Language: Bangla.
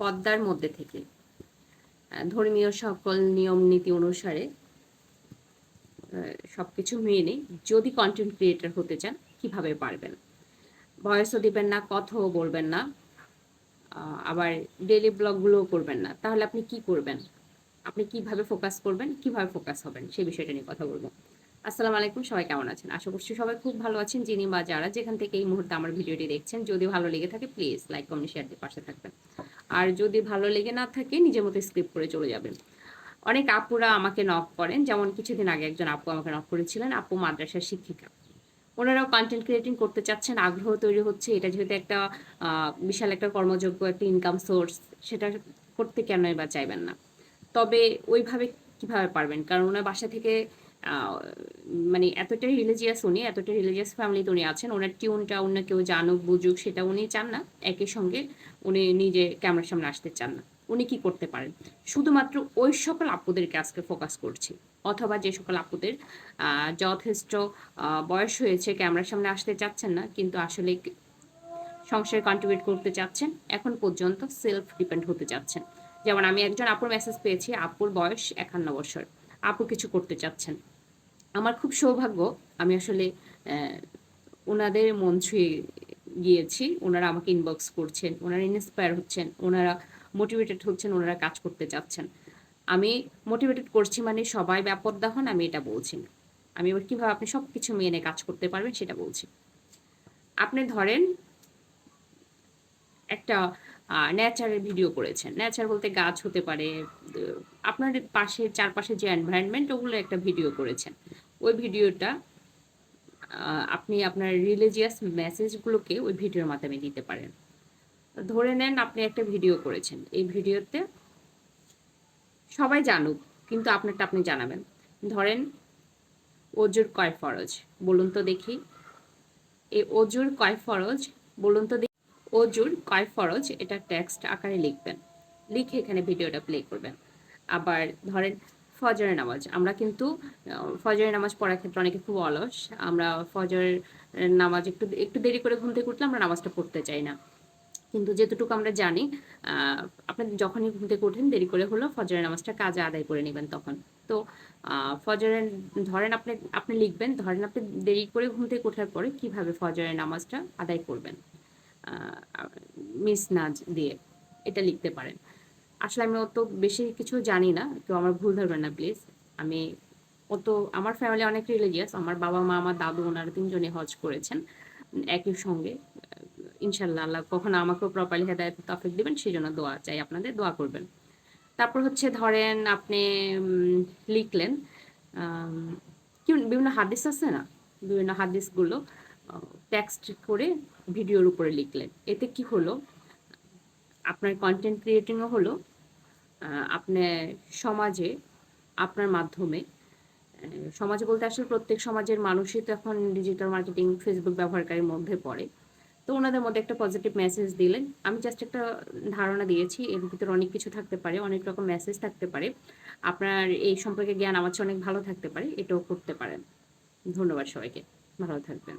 পদ্মার মধ্যে থেকে। ধর্মীয় সকল নিয়ম, নীতি অনুসারে সব কিছু মেনে যদি কন্টেন্ট ক্রিয়েটর হতে চান, কীভাবে পারবেন? ভয়েসও দিবেন না, কথাও বলবেন না আবার ডেলি ব্লগগুলোও করবেন না। তাহলে আপনি কি করবেন? আপনি কীভাবে ফোকাস করবেন, কীভাবে ফোকাস হবেন সেই বিষয়টা নিয়ে কথা বলব। আসসালামু আলাইকুম, সবাই কেমন আছেন? আশা করছি সবাই খুব ভালো আছেন, যিনি বা যারা যেখান থেকে এই মুহূর্তে আমার ভিডিওটি দেখছেন। যদি ভালো লেগে থাকে প্লিজ লাইক কমেন্ট শেয়ার দিয়ে পাশে থাকবেন। আর যদি ভালো লেগে না থাকে, নিজের মতো স্ক্রিপ্ট করে চলে যাবেন। অনেক আপুরা আমাকে নক করেন, যেমন কিছুদিন আগে একজন আপু আমাকে নক করেছিলেন, আপু মাদ্রাসার শিক্ষিকা। ওনারাও কন্টেন্ট ক্রিয়েটিং করতে চাচ্ছেন, আগ্রহ তৈরি হচ্ছে, এটা যেহেতু একটা বিশাল একটা কর্মযোগ্য একটা ইনকাম সোর্স সেটা করতে কেনই বা চাইবেন না। তবে ওইভাবে কীভাবে পারবেন? কারণ ওনার বাসা থেকে মানে এতটাই রিলিজিয়াস উনি, এতটাই রিলিজিয়াস ফ্যামিলিতে উনি আছেন, ওনার টিউনটা অন্য কেউ জানুক, বুঝুক, সেটা উনি চান না। একই সঙ্গে উনি নিজে ক্যামেরার সামনে আসতে চান না। উনি কি করতে পারেন? শুধুমাত্র ওই সকল আপুদেরকে আজকে ফোকাস করছি। অথবা যে সকল আপুদের যথেষ্ট বয়স হয়েছে ক্যামেরার সামনে আসতে চাচ্ছেন না, কিন্তু আসলে সংসারে কন্ট্রিবিউট করতে চাচ্ছেন, এখন পর্যন্ত সেলফ ডিপেন্ড হতে চাচ্ছেন। যেমন আমি একজন আপুর মেসেজ পেয়েছি আপুর বয়স একান্ন বছর। আপু কিছু করতে চাচ্ছেন। আমার খুব সৌভাগ্য, আমি আসলে ওনাদের মন ছুঁয়ে গিয়েছি, ওনারা আমাকে ইনবক্স করছেন, ওনারা ইন্সপায়ার হচ্ছেন, ওনারা মোটিভেটেড হচ্ছেন, ওনারা কাজ করতে চাচ্ছেন। আমি মোটিভেটেড করছি মানে সবাই ব্যাপদ্দা হন, আমি এটা বলছি না। আমি এবার কীভাবে আপনি সব কিছু মেনে কাজ করতে পারবেন সেটা বলছি। আপনি ধরেন একটা নেচারের ভিডিও করেছেন। নেচার বলতে গাছ হতে পারে আপনার পাশে চারপাশে যে এনভায়রনমেন্ট ওগুলো একটা ভিডিও করেছেন। ওই ভিডিওটা আপনি আপনার রিলিজিয়াস মেসেজগুলোকে ওই ভিডিওর মাধ্যমে দিতে পারেন। ধরে নেন আপনি একটা ভিডিও করেছেন। এই ভিডিওতে সবাই জানুক, কিন্তু আপনারটা আপনি জানাবেন। ধরেন, অজুর কয় ফরজ? বলুন তো দেখি। এই অজুর কয় ফরজ? বলুন তো অজুর কয় ফরজ, এটা টেক্সট আকারে লিখবেন। লিখে এখানে ভিডিওটা প্লে করবেন। আবার ধরেন ফজরের নামাজ, আমরা কিন্তু ফজরের নামাজ পড়ার ক্ষেত্রে অনেকে খুব অলস, আমরা ফজরের নামাজ একটু একটু দেরি করে ঘুম থেকে উঠলে আমরা নামাজটা পড়তে চাই না। কিন্তু যেতটুকু আমরা জানি আপনার যখনই ঘুম থেকে ওঠেন, দেরি করে হলো ফজরের নামাজটা কাজে আদায় করে নেবেন তখন। তো ফজরের, ধরেন আপনি আপনি লিখবেন, ধরেন আপনি দেরি করে ঘুম থেকে ওঠার পরে কীভাবে ফজরের নামাজটা আদায় করবেন? মিস নাজ দিয়ে এটা লিখতে পারেন। আসলে আমি অত বেশি কিছু জানি না, কেউ আমার ভুল ধরবেন না প্লিজ আমি অত, আমার ফ্যামিলি অনেক রিলিজিয়াস আমার বাবা, মা, আমার দাদু, ওনারা তিনজনে হজ করেছেন, একই সঙ্গে। ইনশাল্লাহ আল্লাহ কখনো আমাকেও প্রপারলি হেদায়ত তফিক দিবেন সেই জন্য দোয়া চাই, আপনাদের দোয়া করবেন। তারপর হচ্ছে ধরেন আপনি লিখলেন বিভিন্ন হাদিস আছে না? বিভিন্ন হাদিসগুলো টেক্সট করে ভিডিওর উপরে লিখলেন। এতে কি হলো? আপনার কন্টেন্ট ক্রিয়েটিংও হলো আহ, আপনি সমাজে আপনার মাধ্যমে সমাজে বলতে আসলে প্রত্যেক সমাজের মানুষই তো এখন ডিজিটাল মার্কেটিং ফেসবুক ব্যবহারকারীর মধ্যে পড়ে। তো ওনাদের মধ্যে একটা পজিটিভ মেসেজ দিলেন। আমি জাস্ট একটা ধারণা দিয়েছি এর ভিতরে অনেক কিছু থাকতে পারে অনেক রকম মেসেজ থাকতে পারে। আপনার এই সম্পর্কে জ্ঞান আমার চেয়ে অনেক ভালো থাকতে পারে এটাও করতে পারেন। ধন্যবাদ সবাইকে। ভালো থাকবেন।